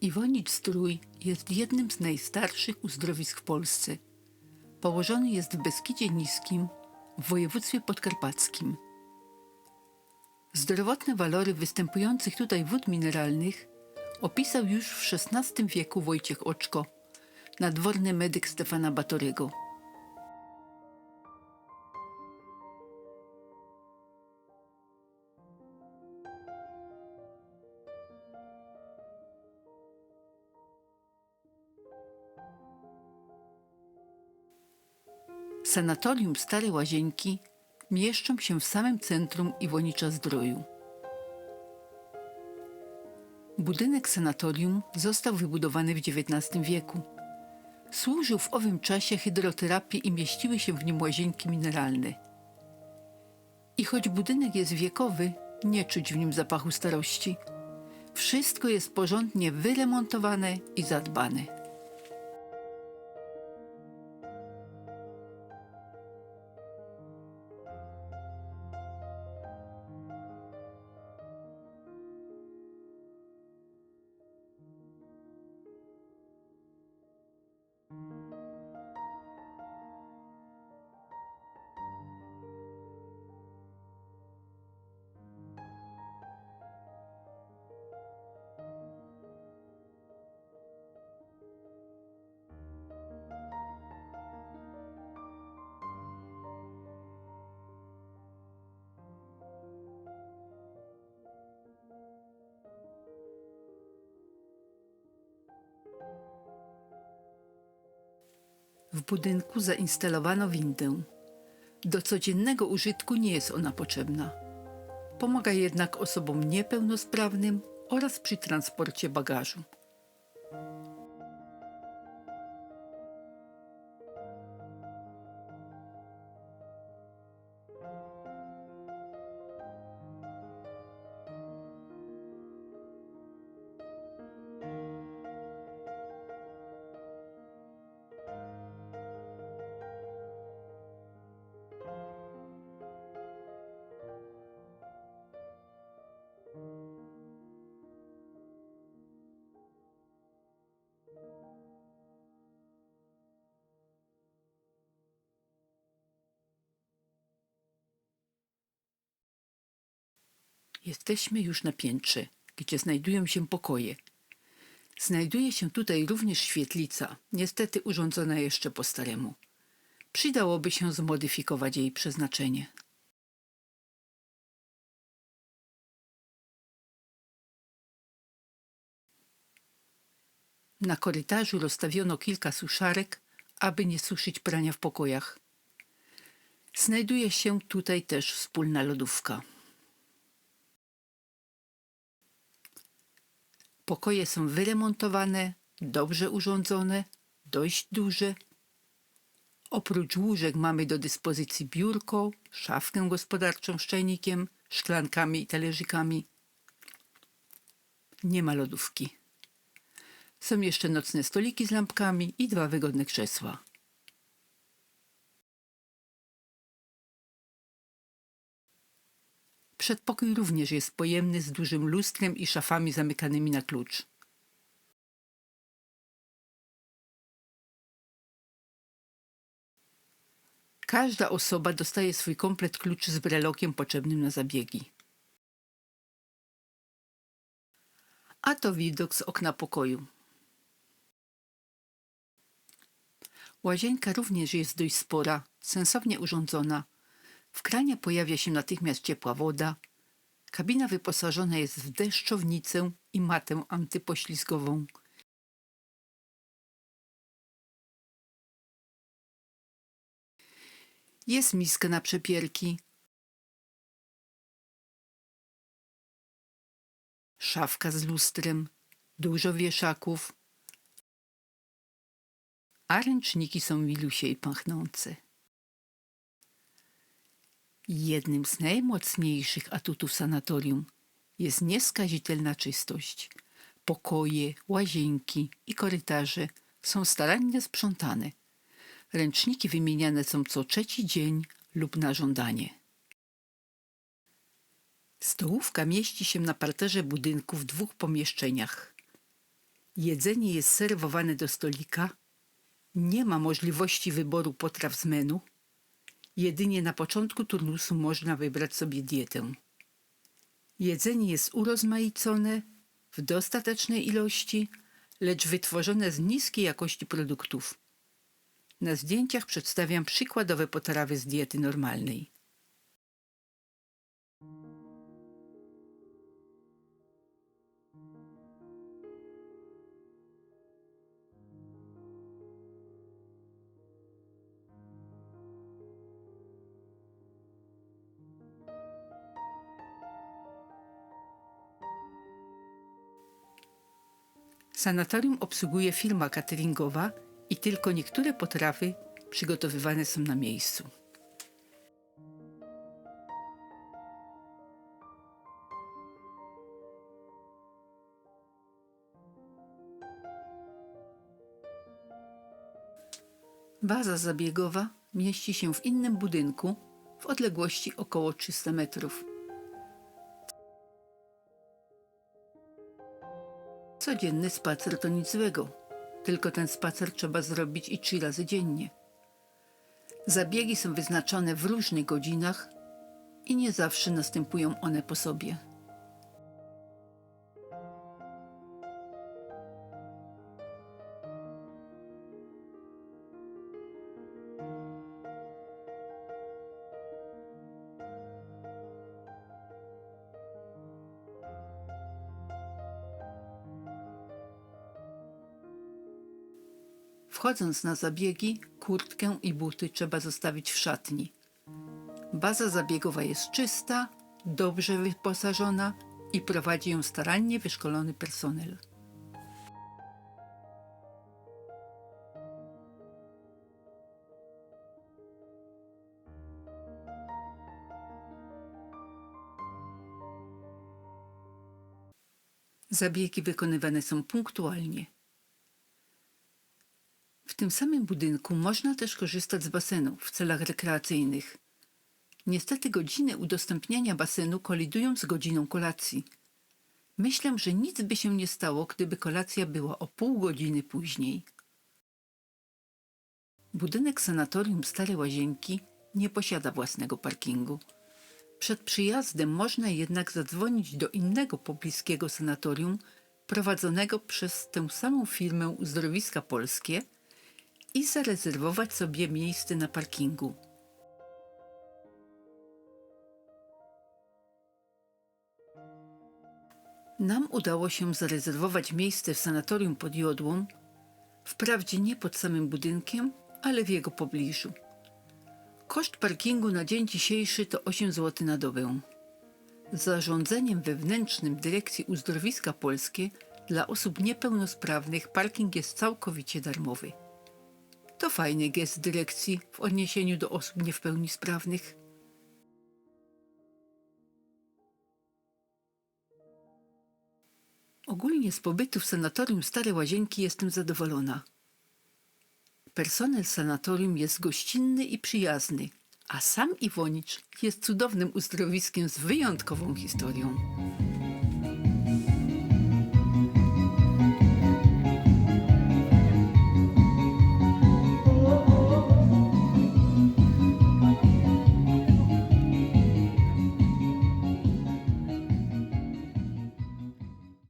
Iwonicz-Zdrój jest jednym z najstarszych uzdrowisk w Polsce. Położony jest w Beskidzie Niskim w województwie podkarpackim. Zdrowotne walory występujących tutaj wód mineralnych opisał już w XVI wieku Wojciech Oczko, nadworny medyk Stefana Batorego. Sanatorium Stare Łazieńki mieszczą się w samym centrum Iwonicza Zdroju. Budynek sanatorium został wybudowany w XIX wieku. Służył w owym czasie hydroterapii i mieściły się w nim łazienki mineralne. I choć budynek jest wiekowy, nie czuć w nim zapachu starości. Wszystko jest porządnie wyremontowane i zadbane. W budynku zainstalowano windę. Do codziennego użytku nie jest ona potrzebna. Pomaga jednak osobom niepełnosprawnym oraz przy transporcie bagażu. Jesteśmy już na piętrze, gdzie znajdują się pokoje. Znajduje się tutaj również świetlica, niestety urządzona jeszcze po staremu. Przydałoby się zmodyfikować jej przeznaczenie. Na korytarzu rozstawiono kilka suszarek, aby nie suszyć prania w pokojach. Znajduje się tutaj też wspólna lodówka. Pokoje są wyremontowane, dobrze urządzone, dość duże. Oprócz łóżek mamy do dyspozycji biurko, szafkę gospodarczą z czajnikiem, szklankami i talerzykami. Nie ma lodówki. Są jeszcze nocne stoliki z lampkami i dwa wygodne krzesła. Przedpokój również jest pojemny z dużym lustrem i szafami zamykanymi na klucz. Każda osoba dostaje swój komplet kluczy z brelokiem potrzebnym na zabiegi. A to widok z okna pokoju. Łazienka również jest dość spora, sensownie urządzona. W kranie pojawia się natychmiast ciepła woda. Kabina wyposażona jest w deszczownicę i matę antypoślizgową. Jest miska na przepierki. Szafka z lustrem, dużo wieszaków, a ręczniki są milusie i pachnące. Jednym z najmocniejszych atutów sanatorium jest nieskazitelna czystość. Pokoje, łazienki i korytarze są starannie sprzątane. Ręczniki wymieniane są co trzeci dzień lub na żądanie. Stołówka mieści się na parterze budynku w dwóch pomieszczeniach. Jedzenie jest serwowane do stolika. Nie ma możliwości wyboru potraw z menu. Jedynie na początku turnusu można wybrać sobie dietę. Jedzenie jest urozmaicone w dostatecznej ilości, lecz wytworzone z niskiej jakości produktów. Na zdjęciach przedstawiam przykładowe potrawy z diety normalnej. Sanatorium obsługuje firma cateringowa i tylko niektóre potrawy przygotowywane są na miejscu. Baza zabiegowa mieści się w innym budynku w odległości około 300 metrów. Codzienny spacer to nic złego, tylko ten spacer trzeba zrobić i trzy razy dziennie. Zabiegi są wyznaczone w różnych godzinach i nie zawsze następują one po sobie. Wchodząc na zabiegi, kurtkę i buty trzeba zostawić w szatni. Baza zabiegowa jest czysta, dobrze wyposażona i prowadzi ją starannie wyszkolony personel. Zabiegi wykonywane są punktualnie. Tym samym budynku można też korzystać z basenu w celach rekreacyjnych. Niestety godziny udostępniania basenu kolidują z godziną kolacji. Myślę, że nic by się nie stało, gdyby kolacja była o pół godziny później. Budynek sanatorium Stare Łazienki nie posiada własnego parkingu. Przed przyjazdem można jednak zadzwonić do innego pobliskiego sanatorium prowadzonego przez tę samą firmę Uzdrowiska Polskie – i zarezerwować sobie miejsce na parkingu. Nam udało się zarezerwować miejsce w sanatorium pod Jodłą, wprawdzie nie pod samym budynkiem, ale w jego pobliżu. Koszt parkingu na dzień dzisiejszy to 8 zł na dobę. Zarządzeniem wewnętrznym Dyrekcji Uzdrowiska Polskie dla osób niepełnosprawnych parking jest całkowicie darmowy. To fajny gest dyrekcji w odniesieniu do osób nie w pełni sprawnych. Ogólnie z pobytu w sanatorium Stare Łazienki jestem zadowolona. Personel sanatorium jest gościnny i przyjazny, a sam Iwonicz jest cudownym uzdrowiskiem z wyjątkową historią.